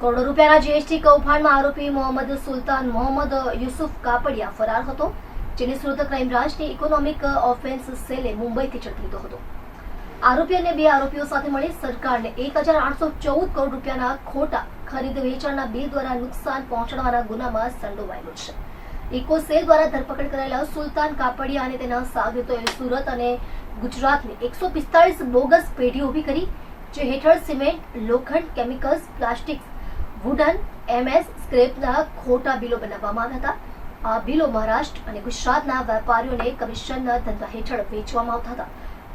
કરોડો રૂપિયાના જીએસટી કૌભાંડમાં આરોપી મોહમ્મદ સુલતાન મોહમ્મદ યુસુફ કાપડિયા ફરાર હતો, જેને સુરત ક્રાઇમ બ્રાન્ચની ઇકોનોમિક ઓફેન્સ સેલે મુંબઈથી ઝડપી લીધો હતો. આરોપી અને બે આરોપીઓ સાથે મળી સરકારને એક હજાર આઠસો ચૌદ કરોડ રૂપિયાના ખોટા ખરીદ વેચાણના બિલ દ્વારા નુકસાન પહોંચાડવાના ગુનામાં સંડોવાયેલો છે. ઇકો સેલ દ્વારા ધરપકડ કરાયેલા સુલતાન કાપડિયા અને તેના સાગરીતોએ સુરત અને ગુજરાતની એકસો પિસ્તાળીસ બોગસ પેઢીઓ ઊભી કરી, જે હેઠળ સિમેન્ટ, લોખંડ, કેમિકલ્સ પ્લાસ્ટિક વુડન એમએસ સ્ક્રેપના ખોટા બિલો બનાવવામાં આવ્યા હતા. આ બિલો મહારાષ્ટ્ર અને ગુજરાતના વેપારીઓને કમિશનના ધંધા હેઠળ વેચવામાં આવતા હતા.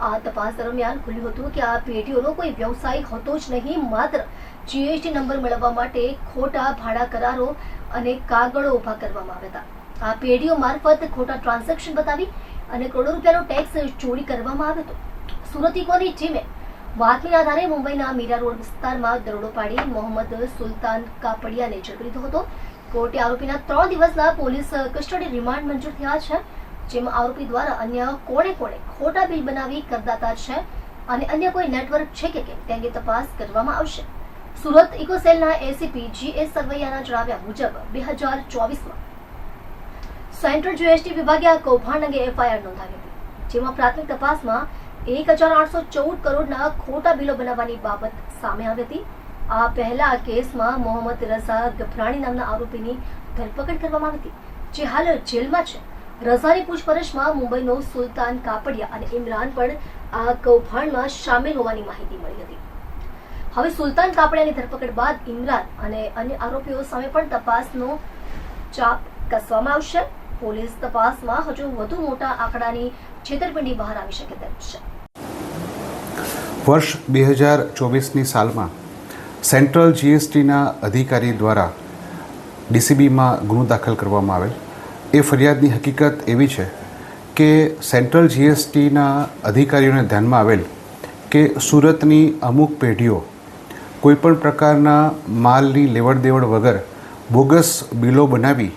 આ તપાસ દરમિયાન ખુલ્યું હતું કે આ પેઢીઓનો કોઈ વ્યવસાય હતો જ નહીં, માત્ર જીએસટી નંબર મેળવવા માટે ખોટા ભાડા કરારો અને કાગળો ઊભા કરવામાં આવ્યા હતા. આ પેઢીઓ મારફત ખોટા ટ્રાન્ઝેક્શન બતાવી અને કરોડો રૂપિયાનો ટેક્સ ચોરી કરવામાં આવ્યો હતો. સુરતીકોની ટીમે બાતમીના આધારે મુંબઈના મીરા રોડ વિસ્તારમાં દરોડો પાડી મોહમ્મદ સુલતાન કાપડિયાને ઝડપી લીધો હતો. કોર્ટે આરોપીના ત્રણ દિવસના પોલીસ કસ્ટડી રિમાન્ડ મંજૂર થયા છે, જેમાં આરોપી દ્વારા અન્ય કોણે કોણે ખોટા બિલ બનાવી કરદાતા છે અને અન્ય કોઈ નેટવર્ક છે કે કેમ તે અંગે તપાસ કરવામાં આવશે. સુરત ઇકોસેલના એસીપી જી એસ સરવૈયાના જણાવ્યા મુજબ બે હજાર ચોવીસમાં સેન્ટ્રલ જીએસટી વિભાગે આ કૌભાંડ અંગે એફઆઈઆર નોંધાવી હતી, જેમાં પ્રાથમિક તપાસમાં એક હજાર આઠસો ચૌદ કરોડના ખોટા બિલો બનાવવાની બાબત સામે આવી હતી. આ પહેલા આ કેસમાં મોહમ્મદ રઝા ગફરાણી નામના આરોપીની ધરપકડ કરવામાં આવી હતી, જે હાલ જેલમાં છે. રઝાની પૂછપરછમાં મુંબઈનો સુલતાન કાપડિયા અને ઇમરાન પણ આ કૌભાંડમાં સામેલ હોવાની માહિતી મળી હતી. હવે સુલતાન કાપડિયાની ધરપકડ બાદ ઇમરાન અને અન્ય આરોપીઓ સામે પણ તપાસનો ચાપ કસવામાં આવશે. પોલીસ તપાસમાં હજુ વધુ મોટા આંકડાની છેતરપિંડી બહાર આવી શકે તેમ છે. વર્ષ બે હજાર ચોવીસની સાલમાં સેન્ટ્રલ જીએસટીના અધિકારી દ્વારા ડીસીબીમાં ગુનો દાખલ કરવામાં આવેલ. એ ફરિયાદની હકીકત એવી છે કે સેન્ટ્રલ જીએસટીના અધિકારીઓને ધ્યાનમાં આવેલ કે સુરતની અમુક પેઢીઓ કોઈપણ પ્રકારના માલની લેવડ દેવડ વગર બોગસ બિલો બનાવી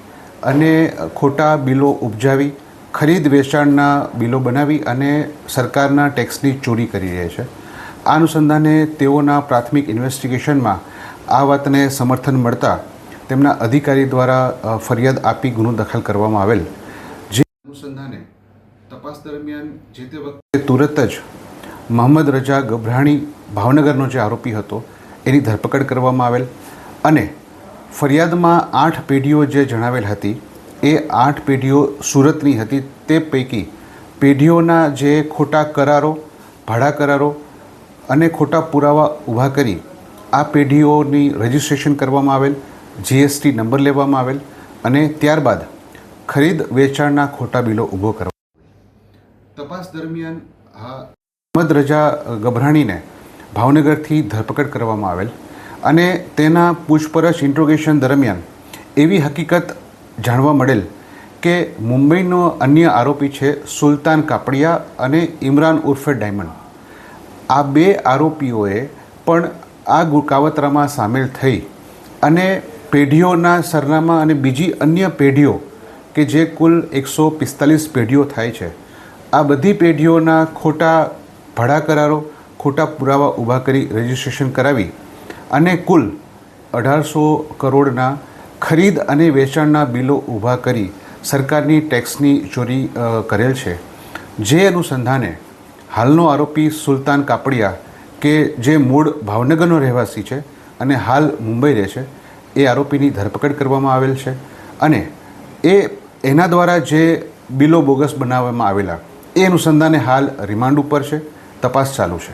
અને ખોટા બિલો ઉપજાવી, ખરીદ વેચાણના બિલો બનાવી અને સરકારના ટેક્સની ચોરી કરી રહ્યા છે. આ અનુસંધાને તેઓના પ્રાથમિક ઇન્વેસ્ટિગેશનમાં આ વાતને સમર્થન મળતા તેમના અધિકારી દ્વારા ફરિયાદ આપી ગુનો દાખલ કરવામાં આવેલ. જે અનુસંધાને તપાસ દરમિયાન જે તે વખતે તુરત જ મોહમ્મદ રજા ગભરાણી ભાવનગરનો જે આરોપી હતો, એની ધરપકડ કરવામાં આવેલ અને ફરિયાદમાં આઠ પેઢીઓ જે જણાવેલ હતી, એ આઠ પેઢીઓ સુરતની હતી. તે પૈકી પેઢીઓના જે ખોટા કરારો, ભાડા કરારો અને ખોટા પુરાવા ઊભા કરી, આ પેઢીઓની રજિસ્ટ્રેશન કરવામાં આવેલ, જીએસટી નંબર લેવામાં આવેલ અને ત્યારબાદ ખરીદ વેચાણના ખોટા બિલો ઊભો કરવા. તપાસ દરમિયાન હા, અહમદ રજા ગભરાણીને ભાવનગરથી ધરપકડ કરવામાં આવેલ. અને તેના પૂછપરછ ઇન્ટ્રોગેશન દરમિયાન એવી હકીકત જાણવા મળેલ કે મુંબઈનો અન્ય આરોપી છે સુલતાન કાપડિયા અને ઇમરાન ઉર્ફે ડાયમંડ. આ બે આરોપીઓએ પણ આ કાવતરામાં સામેલ થઈ અને પેઢીઓના સરનામા અને બીજી અન્ય પેઢીઓ કે જે કુલ એકસો પિસ્તાલીસ પેઢીઓ થાય છે, આ બધી પેઢીઓના ખોટા ભાડા કરારો ખોટા પુરાવા ઊભા કરી રજિસ્ટ્રેશન કરાવી અને કુલ અઢારસો કરોડના ખરીદ અને વેચાણના બિલો ઊભા કરી સરકારની ટેક્સની ચોરી કરેલ છે. જે અનુસંધાને હાલનો આરોપી સુલતાન કાપડિયા કે જે મૂળ ભાવનગરનો રહેવાસી છે અને હાલ મુંબઈ રહે છે, એ આરોપીની ધરપકડ કરવામાં આવેલ છે અને એ એના દ્વારા જે બિલો બોગસ બનાવવામાં આવેલા, એ અનુસંધાને હાલ રિમાન્ડ ઉપર છે, તપાસ ચાલુ છે.